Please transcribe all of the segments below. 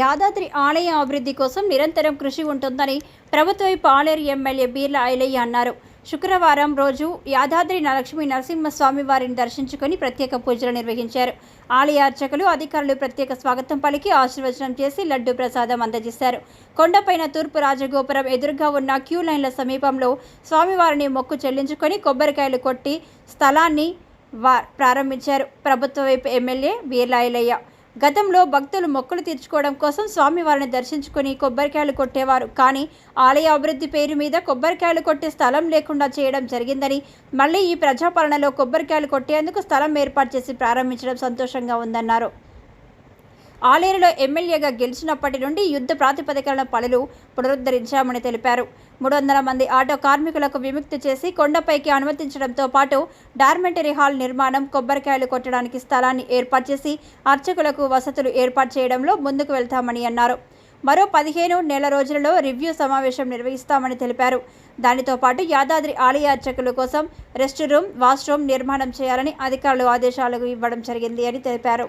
యాదాద్రి ఆలయ అభివృద్ధి కోసం నిరంతరం కృషి ఉంటుందని ప్రభుత్వ పాలేరు ఎమ్మెల్యే బీర్ల ఐలయ్య అన్నారు. శుక్రవారం రోజు యాదాద్రి లక్ష్మీ నరసింహస్వామి వారిని దర్శించుకొని ప్రత్యేక పూజలు నిర్వహించారు. ఆలయ అర్చకులు అధికారులు ప్రత్యేక స్వాగతం పలికి ఆశీర్వచనం చేసి లడ్డు ప్రసాదం అందజేశారు. కొండపైన తూర్పు రాజగోపురం ఎదురుగా ఉన్న క్యూ లైన్ల సమీపంలో స్వామివారిని మొక్కు చెల్లించుకొని కొబ్బరికాయలు కొట్టి స్థలాన్ని వా ప్రారంభించారు. ప్రభుత్వ వైపు ఎమ్మెల్యే బీర్లాయిలయ్య గతంలో భక్తులు మొక్కులు తీర్చుకోవడం కోసం స్వామివారిని దర్శించుకుని కొబ్బరికాయలు కొట్టేవారు. కానీ ఆలయ అభివృద్ధి పేరు మీద కొబ్బరికాయలు కొట్టే స్థలం లేకుండా చేయడం జరిగిందని మళ్ళీ ఈ ప్రజాపాలనలో కొబ్బరికాయలు కొట్టేందుకు స్థలం ఏర్పాటు చేసి ప్రారంభించడం సంతోషంగా ఉందన్నారు. ఆలేరులో ఎమ్మెల్యేగా గెలిచినప్పటి నుండి యుద్ధ ప్రాతిపదికన పనులు పునరుద్ధరించామని తెలిపారు. మూడు వందల మంది ఆటో కార్మికులకు విముక్తి చేసి కొండపైకి అనుమతించడంతో పాటు డార్మెంటరీ హాల్ నిర్మాణం కొబ్బరికాయలు కొట్టడానికి స్థలాన్ని ఏర్పాటు చేసి అర్చకులకు వసతులు ఏర్పాటు చేయడంలో ముందుకు వెళ్తామని అన్నారు. మరో పదిహేను నెల రోజులలో రివ్యూ సమావేశం నిర్వహిస్తామని తెలిపారు. దానితో పాటు యాదాద్రి ఆలయ అర్చకుల కోసం రెస్ట్ రూమ్ వాష్రూమ్ నిర్మాణం చేయాలని అధికారులు ఆదేశాలు ఇవ్వడం జరిగింది అని తెలిపారు.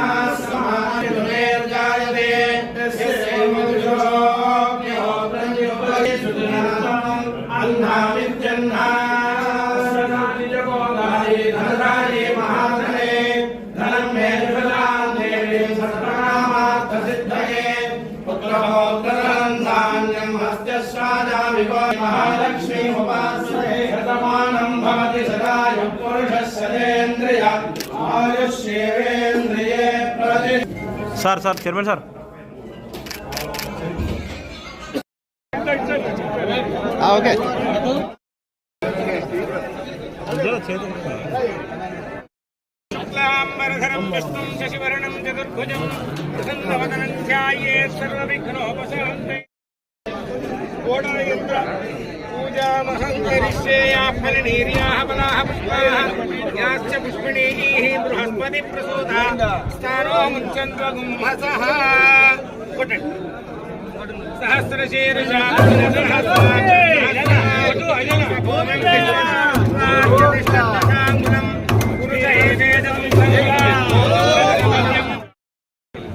भवोत्तरन्धान्यम् हस्तश्राजाविको महालक्ष्मीमुपास्महे हृतमानम् भवति सदा आयुष्येवेन्द्रिये प्रति सर सर चेयरमैन सर। हाँ, ओके। शुक्लाम्बरधरं विष्णुं शशिवर्णं चतुर्भुजं प्रसन्नवदनं शिवाय सर्वविघ्नोपशान्ते। कोडायन्त्र पूजामहं करिष्ये याः फलनीर्याः बलाः पुष्पाः। याश्च पुष्पिणीः बृहस्पतिप्रसूता स्थानो मुञ्चन्त्वगुम्हसः सहस्रशीर्षा सहस्र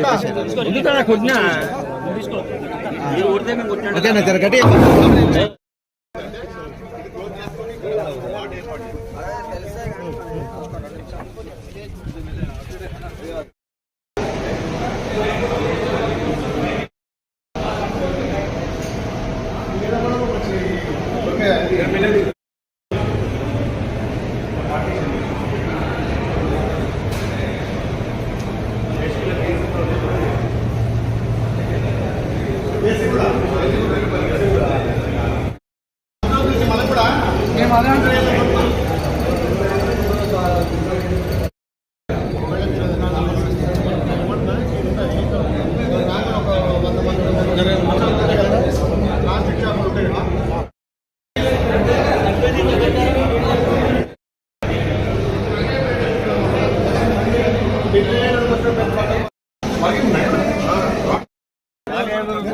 గాసం పురుషం జగదు సింహస్వామి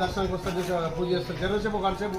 దర్శనానికి వస్తారు పూజ చేస్తారు జనసేపు కాసేపు